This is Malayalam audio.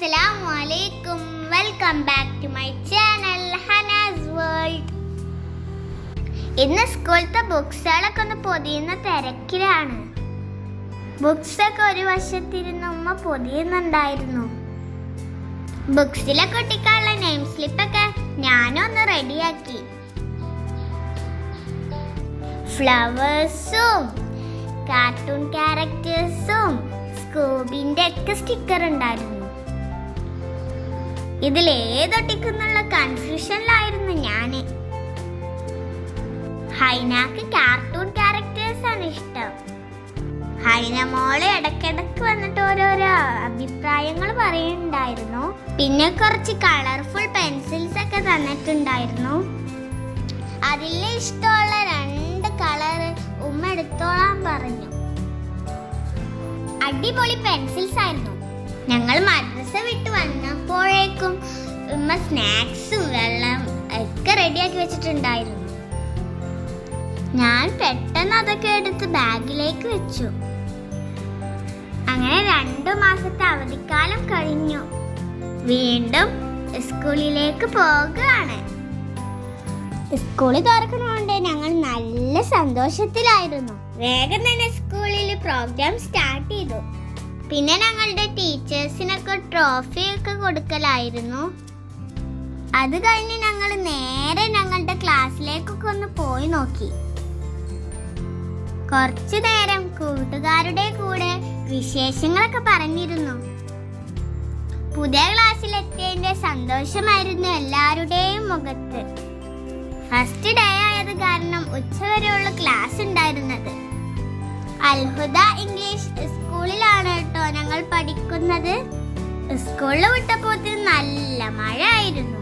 അസ്സലാമു അലൈക്കും welcome back to my channel Hana's world. ഇന്ന് സ്കൂളത്തെ ബുക്സുകളൊക്കെ ഒന്ന് പൊതിയുന്ന തിരക്കിലാണ്. ബുക്സൊക്കെ ഒരു വശത്തിരുന്ന് ഉമ്മ പൊതിയുന്നുണ്ടായിരുന്നു. ബുക്സിലൊക്കെ ഒട്ടിക്കാനുള്ള നെയിം സ്ലിപ്പൊക്കെ ഒന്ന് റെഡിയാക്കി. ഫ്ലവേഴ്സും കാർട്ടൂൺ ക്യാരക്ടേഴ്സും സ്കൂബിന്റെ ഒക്കെ സ്റ്റിക്കർ ഉണ്ടായിരുന്നു ഇതിൽ ഏതൊട്ടിക്കുന്നുള്ള കൺഫ്യൂഷനിലായിരുന്നു ഞാൻ ഹൈനാക്ക് കാർട്ടൂൺ ക്യാരക്ടേഴ്സ് ആണ് ഇഷ്ടം. ഹൈന മോൾ ഇടക്കിടക്ക് വന്നിട്ട് ഓരോരോ അഭിപ്രായങ്ങൾ പറയുന്നുണ്ടായിരുന്നു. പിന്നെ കുറച്ച് കളർഫുൾ പെൻസിൽസ് ഒക്കെ തന്നിട്ടുണ്ടായിരുന്നു. അതിൽ ഇഷ്ടമുള്ള രണ്ട് കളർ ഉമ്മ എടുത്തോളാൻ പറഞ്ഞു. അടിപൊളി പെൻസിൽസ് ആയിരുന്നു. ഞങ്ങൾ മദ്രസ വിട്ട് വന്നപ്പോഴേക്കും ഉമ്മ സ്നാക്സും വെള്ളം ഒക്കെ റെഡിയാക്കി വെച്ചിട്ടുണ്ടായിരുന്നു. ഞാൻ പെട്ടെന്ന് അതൊക്കെ എടുത്ത് ബാഗിലേക്ക് വെച്ചു. അങ്ങനെ രണ്ടു മാസത്തെ അവധിക്കാലം കഴിഞ്ഞു. വീണ്ടും സ്കൂളിലേക്ക് പോകുകയാണ് സ്കൂളിൽ തുറക്കുന്നതുകൊണ്ട് ഞങ്ങൾ നല്ല സന്തോഷത്തിലായിരുന്നു. വേഗം തന്നെ സ്കൂളിൽ പ്രോഗ്രാം സ്റ്റാർട്ട് ചെയ്തു. പിന്നെ ഞങ്ങളുടെ ടീച്ചേഴ്സിനൊക്കെ ട്രോഫിയൊക്കെ കൊടുക്കലായിരുന്നു. അത് കഴിഞ്ഞ് ഞങ്ങൾ നേരെ ഞങ്ങളുടെ ക്ലാസ്സിലേക്കൊക്കെ ഒന്ന് പോയി നോക്കി. കുറച്ചു നേരം കൂട്ടുകാരുടെ കൂടെ വിശേഷങ്ങളൊക്കെ പറഞ്ഞിരുന്നു. പുതിയ ക്ലാസ്സിലെത്തിയതിന്റെ സന്തോഷമായിരുന്നു എല്ലാവരുടെയും മുഖത്ത്. ഫസ്റ്റ് ഡേ ആയത് കാരണം ഉച്ചവരെയുള്ള ക്ലാസ് ഉണ്ടായിരുന്നത് അത്ഭുത ഇംഗ്ലീഷ് പറയുന്നത് സ്കൂളിൽ വിട്ടപ്പോ നല്ല മഴ ആയിരുന്നു